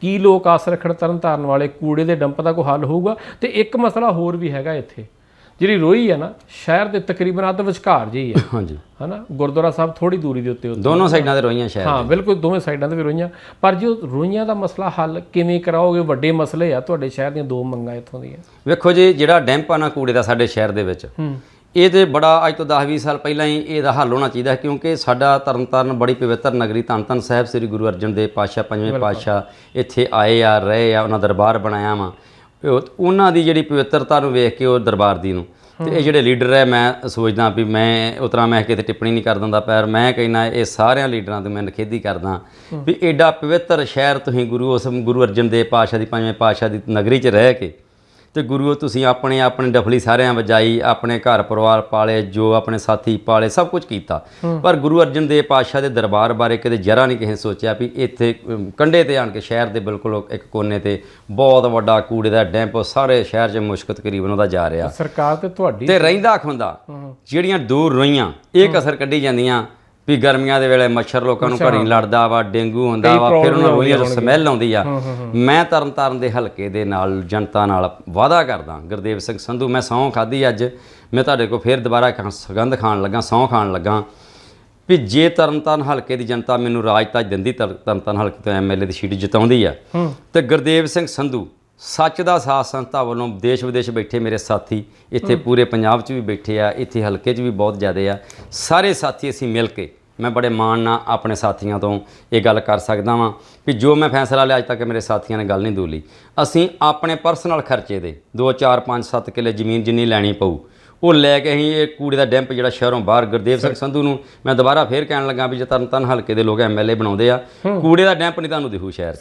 ਕੀ ਲੋਕ ਆਸ ਰੱਖਣ ਤਰਨ ਤਾਰਨ ਵਾਲੇ ਕੂੜੇ ਦੇ ਡੰਪ ਦਾ ਕੋਈ ਹੱਲ ਹੋਊਗਾ? ਤੇ ਇੱਕ ਮਸਲਾ ਹੋਰ ਵੀ ਹੈਗਾ ਇੱਥੇ। ਜਿਹੜੀ ਰੋਈ ਹੈ ਨਾ ਸ਼ਹਿਰ ਦੇ ਤਕਰੀਬਨ ਅੱਧ ਵਿਚਕਾਰ ਜਿਹੀ ਹੈ। ਹਾਂਜੀ। ਹਨਾ? ਗੁਰਦੁਆਰਾ ਸਾਹਿਬ ਥੋੜੀ ਦੂਰੀ ਦੇ ਉੱਤੇ ਦੋਨੋਂ ਸਾਈਡਾਂ ਤੇ ਰੋਈਆਂ ਸ਼ਹਿਰ ਹਾਂ ਬਿਲਕੁਲ ਦੋਵੇਂ ਸਾਈਡਾਂ ਤੇ ਵੀ ਰੋਈਆਂ। ਪਰ ਜੋ ਰੋਈਆਂ ਦਾ ਮਸਲਾ ਹੱਲ ਕਿਵੇਂ ਕਰਾਓਗੇ ਵੱਡੇ ਮਸਲੇ ਆ ਤੁਹਾਡੇ ਸ਼ਹਿਰ ਦੀਆਂ ਦੋ ਮੰਗਾਂ ਇੱਥੋਂ ਦੀਆਂ। ਵੇਖੋ ਜੀ ਜਿਹੜਾ ਡੈਂਪ ਆ ਨਾ ਕੂੜੇ ਦਾ ਸਾਡੇ ਸ਼ਹਿਰ ਦੇ ਵਿੱਚ ਹੂੰ। ਇਹ ਤੇ ਬੜਾ ਅੱਜ ਤੋਂ 10-20 ਸਾਲ ਪਹਿਲਾਂ ਹੀ ਇਹਦਾ ਹੱਲ ਹੋਣਾ ਚਾਹੀਦਾ ਹੈ ਕਿਉਂਕਿ ਸਾਡਾ ਤਰਨਤਾਰਨ ਬੜੀ ਪਵਿੱਤਰ ਨਗਰੀ ਧੰਨ ਸਾਹਿਬ ਸ੍ਰੀ ਗੁਰੂ ਅਰਜਨ ਦੇਵ ਪਾਤਸ਼ਾਹ ਪੰਜਵੇਂ ਪਾਤਸ਼ਾਹ ਇੱਥੇ ਆਏ ਆ ਰਹੇ ਆ ਉਹਨਾਂ ਦਰਬਾਰ ਬਣਾਇਆ ਵਾ। ਉਹਨਾਂ ਦੀ ਜਿਹੜੀ ਪਵਿੱਤਰਤਾ ਨੂੰ ਵੇਖ ਕੇ ਉਹ ਦਰਬਾਰ ਦੀ ਨੂੰ। ਤੇ ਇਹ ਜਿਹੜੇ ਲੀਡਰ ਹੈ ਮੈਂ ਸੋਚਦਾ ਵੀ ਮੈਂ ਉਤਰਾ ਮੈਂ ਕਿਤੇ ਟਿੱਪਣੀ ਨਹੀਂ ਕਰ ਦਿੰਦਾ ਪਰ। ਮੈਂ ਕਹਿੰਦਾ ਇਹ ਸਾਰਿਆਂ ਲੀਡਰਾਂ ਤੋਂ ਮੈਂ ਨਖੇਦੀ ਕਰਦਾ। ਵੀ ਐਡਾ ਪਵਿੱਤਰ ਸ਼ਹਿਰ ਤੁਸੀਂ ਗੁਰੂ ਉਸ ਗੁਰੂ ਅਰਜਨ ਦੇਵ ਪਾਤਸ਼ਾਹ ਦੀ ਪੰਜਵੇਂ ਪਾਤਸ਼ਾਹ ਦੀ ਨਗਰੀ 'ਚ ਰਹਿ ਕੇ ਤੇ ਗੁਰੂਓ ਤੁਸੀਂ ਆਪਣੇ ਆਪਣੇ ਡਫਲੀ ਸਾਰਿਆਂ ਵਜਾਈ ਆਪਣੇ ਘਰ ਪਰਿਵਾਰ ਪਾਲੇ ਜੋ ਆਪਣੇ ਸਾਥੀ ਪਾਲੇ ਸਭ ਕੁਝ ਕੀਤਾ। ਪਰ ਗੁਰੂ ਅਰਜਨ ਦੇਵ ਪਾਤਸ਼ਾਹ ਦੇ ਦਰਬਾਰ ਬਾਰੇ ਕਦੇ ਜਰਾ ਨਹੀਂ ਕਿਸੇ ਸੋਚਿਆ ਵੀ ਇੱਥੇ ਕੰਢੇ ਤੇ ਆਣ ਕੇ ਸ਼ਹਿਰ ਦੇ ਬਿਲਕੁਲ ਇੱਕ ਕੋਨੇ ਤੇ ਬਹੁਤ ਵੱਡਾ ਕੂੜੇ ਦਾ ਡੈਂਪ ਸਾਰੇ ਸ਼ਹਿਰ 'ਚ ਮੁਸ਼ਕ ਤਕਰੀਬਨ ਉਹਦਾ ਜਾ ਰਿਹਾ। ਸਰਕਾਰ ਤੇ ਤੁਹਾਡੀ ਤੇ ਰਹਿੰਦਾ ਖੁੰਦਾ ਜਿਹੜੀਆਂ ਦੂਰ ਰੋਈਆਂ ਇਹ ਕਸਰ ਕੱਢੀ ਜਾਂਦੀਆਂ ਵੀ ਗਰਮੀਆਂ ਦੇ ਵੇਲੇ ਮੱਛਰ ਲੋਕਾਂ ਨੂੰ ਘਰੀ ਲੜਦਾ ਵਾ ਡੇਂਗੂ ਹੁੰਦਾ ਵਾ ਫਿਰ ਉਹਨਾਂ ਰੋਈਆਂ ਤੋਂ ਸਮੈਲ ਆਉਂਦੀ ਆ। ਮੈਂ ਤਰਨ ਤਾਰਨ ਦੇ ਹਲਕੇ ਦੇ ਨਾਲ ਜਨਤਾ ਨਾਲ ਵਾਅਦਾ ਕਰਦਾ ਗੁਰਦੇਵ ਸਿੰਘ ਸੰਧੂ ਮੈਂ ਸਹੁੰ ਖਾਧੀ ਅੱਜ। ਮੈਂ ਤੁਹਾਡੇ ਕੋਲ ਫਿਰ ਦੁਬਾਰਾ ਸੁਗੰਧ ਖਾਣ ਲੱਗਾ ਸਹੁੰ ਖਾਣ ਲੱਗਾ। ਵੀ ਜੇ ਤਰਨਤਾਰਨ ਹਲਕੇ ਦੀ ਜਨਤਾ ਮੈਨੂੰ ਰਾਜ ਤਾਜ ਦਿੰਦੀ ਤਰ- ਤਰਨਤਾਰਨ ਹਲਕੇ ਤੋਂ ਐਮਐਲਏ ਦੀ ਸੀਟ ਜਿਤਾਉਂਦੀ ਆ ਤੇ ਗੁਰਦੇਵ ਸਿੰਘ ਸੰਧੂ ਸੱਚ ਦਾ ਸਾਥ ਸੰਸਥਾ ਵੱਲੋਂ ਦੇਸ਼ ਵਿਦੇਸ਼ ਬੈਠੇ ਮੇਰੇ ਸਾਥੀ ਇੱਥੇ ਪੂਰੇ ਪੰਜਾਬ 'ਚ ਵੀ ਬੈਠੇ ਆ ਇੱਥੇ ਹਲਕੇ 'ਚ ਵੀ ਬਹੁਤ ਜ਼ਿਆਦੇ ਆ। ਸਾਰੇ ਸਾਥੀ ਅਸੀਂ ਮਿਲ ਕੇ ਮੈਂ ਬੜੇ ਮਾਣ ਨਾਲ ਆਪਣੇ ਸਾਥੀਆਂ ਤੋਂ ਇਹ ਗੱਲ ਕਰ ਸਕਦਾ ਵਾਂ ਵੀ ਜੋ ਮੈਂ ਫੈਸਲਾ ਲਿਆ ਅੱਜ ਤੱਕ ਮੇਰੇ ਸਾਥੀਆਂ ਨੇ ਗੱਲ ਨਹੀਂ ਦੂਲੀ ਅਸੀਂ ਆਪਣੇ ਪਰਸਨਲ ਖਰਚੇ ਦੇ 2 4 5 7 ਕਿੱਲੇ ਜ਼ਮੀਨ ਜਿੰਨੀ ਲੈਣੀ ਪਊ ਉਹ ਲੈ ਕੇ ਅਸੀਂ ਇਹ ਕੂੜੇ ਦਾ ਡੈਂਪ ਜਿਹੜਾ ਸ਼ਹਿਰੋਂ ਬਾਹਰ ਗੁਰਦੇਵ ਸਿੰਘ ਸੰਧੂ ਨੂੰ ਮੈਂ ਦੁਬਾਰਾ ਫੇਰ ਕਹਿਣ ਲੱਗਾ ਵੀ ਜੇ ਤਰਨ ਤਰਨ ਹਲਕੇ ਦੇ ਲੋਕ ਐਮਐਲਏ ਬਣਾਉਂਦੇ ਆ ਕੂੜੇ ਦਾ ਡੈਂਪ ਨਹੀਂ ਤੁਹਾਨੂੰ ਦਿਖੂ ਸ਼ਹਿਰ।